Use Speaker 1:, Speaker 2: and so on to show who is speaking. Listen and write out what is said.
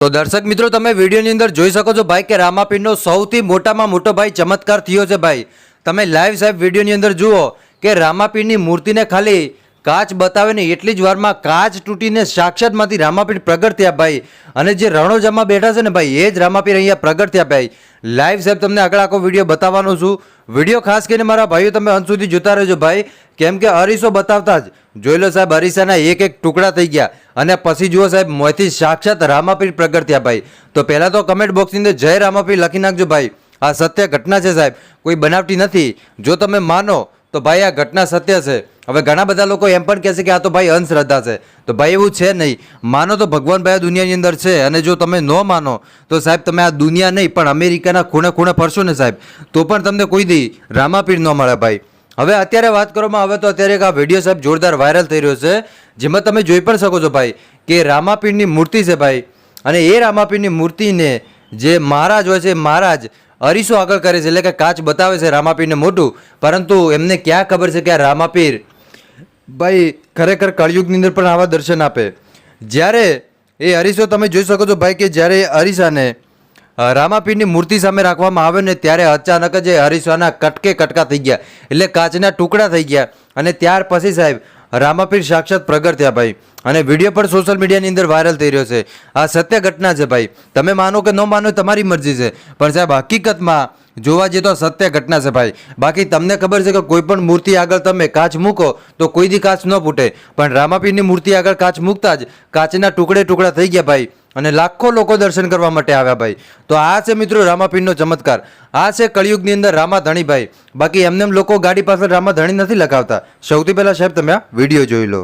Speaker 1: તો દર્શક મિત્રો, તમે વિડીયોની અંદર જોઈ શકો છો ભાઈ કે રામાપીરનો સૌથી મોટામાં મોટો ભાઈ ચમત્કાર થયો છે ભાઈ. તમે લાઈવ સાહેબ વિડીયોની અંદર જુઓ કે રામાપીરની મૂર્તિને ખાલી કાચ બતાવે ને એટલી જ વારમાં કાચ તૂટીને સાક્ષાતમાંથી રામાપીર પ્રગટ થયા ભાઈ. અને જે રણોજામાં બેઠા છે ને ભાઈ, એ જ રામાપીર અહીંયા પ્રગટ થયા ભાઈ. લાઈવ સાહેબ, તમને આગળ આખો વીડિયો બતાવવાનો છું. વીડિયો ખાસ કરીને મારા ભાઈઓ તમે અંત સુધી જોતા રહેજો ભાઈ. કેમ કે અરીસો બતાવતા જ. જોઈ લો સાહેબ અરીસાના એક એક ટુકડા થઈ ગયા. અને પછી જુઓ સાહેબ મોંથી સાક્ષાત રામાપીર પ્રગટ થયા ભાઈ. તો પહેલાં તો કમેન્ટ બોક્સની અંદર જય રામાપીર લખી નાખજો ભાઈ. આ સત્ય ઘટના છે સાહેબ. કોઈ બનાવટી નથી. જો તમે માનો, તો ભાઈ આ ઘટના સત્ય છે. હવે ઘણા બધા લોકો એમ પણ કહેશે કે આ તો ભાઈ અંધશ્રદ્ધા છે. તો ભાઈ એવું છે નહીં. માનો તો ભગવાન ભાઈ આ દુનિયાની અંદર છે અને જો તમે ન માનો, તો સાહેબ તમે આ દુનિયા નહીં, પણ અમેરિકાના ખૂણે ખૂણે ફરશો ને સાહેબ, તો પણ તમને કોઈ દી રામાપીર ન મળે ભાઈ. હવે અત્યારે વાત કરવામાં આવે તો અત્યારે એક આ વીડિયો સાહેબ જોરદાર વાયરલ થઈ રહ્યો છે, જેમાં તમે જોઈ પણ શકો છો ભાઈ, કે રામાપીરની મૂર્તિ છે ભાઈ. અને એ રામાપીરની મૂર્તિને જે મહારાજ હોય છે મહારાજ અરીસો આગળ કરે છે, એટલે કે કાચ બતાવે છે રામાપીરને મોટું. પરંતુ એમને ક્યાં ખબર છે કે આ રામાપીર ભાઈ, ખરેખર કળયુગની અંદર પણ આવા દર્શન આપે. જ્યારે એ અરીસો તમે જોઈ શકો છો ભાઈ કે જ્યારે હરીસાને રામાપીરની મૂર્તિ સામે રાખવામાં આવે ને ત્યારે અચાનક જ એ અરીસાના કટકે કટકા થઈ ગયા. એટલે કાચના ટુકડા થઈ ગયા. અને ત્યાર પછી સાહેબ રામાપીર સાક્ષાત પ્રગટ ભાઈ. અને વીડિયો પણ સોશિયલ મીડિયાની અંદર વાયરલ થઈ રહ્યો છે. આ સત્ય ઘટના છે ભાઈ. તમે માનો કે ન માનો તમારી મરજી છે. પણ સાહેબ, હકીકતમાં જોવા જઈએ તો સત્ય ઘટના છે ભાઈ. બાકી તમને ખબર છે કે કોઈ પણ મૂર્તિ આગળ તમે કાચ મૂકો તો કોઈ દી કાચ ન ફૂટે. પણ રામાપીરની મૂર્તિ આગળ કાચ મૂકતા જ કાચના ટુકડે ટુકડા થઈ ગયા ભાઈ. અને લાખો લોકો દર્શન કરવા માટે આવ્યા ભાઈ. તો આ છે મિત્રો રામાપીરનો ચમત્કાર. આ છે કળિયુગની અંદર રામા ધણીભાઈ બાકી એમને એમ લોકો ગાડી પાસે રામાધણી નથી લગાવતા. સૌથી પહેલાં સાહેબ તમે આ વીડિયો જોઈ લો.